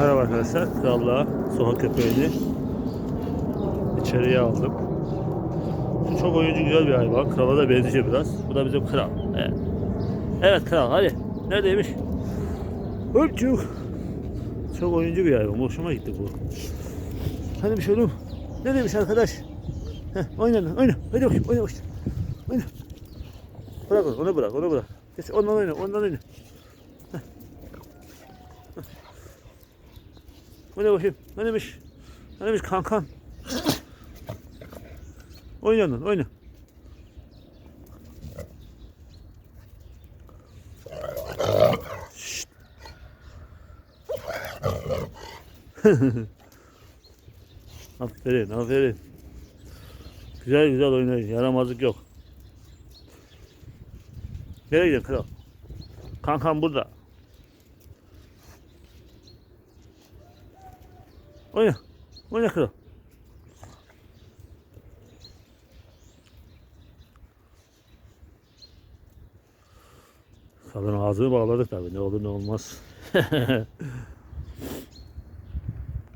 Merhaba arkadaşlar. Krallığa sokak köpeğini içeriye aldım. Şu çok oyuncu güzel bir hayvan. Krala da benziyor biraz. Bu da bizim kral. Evet, evet kral hadi. Neredeymiş? Öpçük. Çok oyuncu bir hayvan. Hoşuma gitti bu. Hadi bir şey oğlum. Ne demiş arkadaş? Heh, oyna lan, oyna. Hadi bakayım oyna bakayım. Oyna. Bırak onu, onu bırak, onu bırak. Geç ondan oyna, ondan oyna. Bu ne bakayım? Ne demiş? Ne demiş kankan? oyna lan, oyna. Aferin, aferin. Güzel güzel oynayın. Yaramazlık yok. Nereye gidiyorsun kral? Kankam burada. Oyna. Oyna kral. Kadın ağzını bağladık tabii. Ne olur ne olmaz.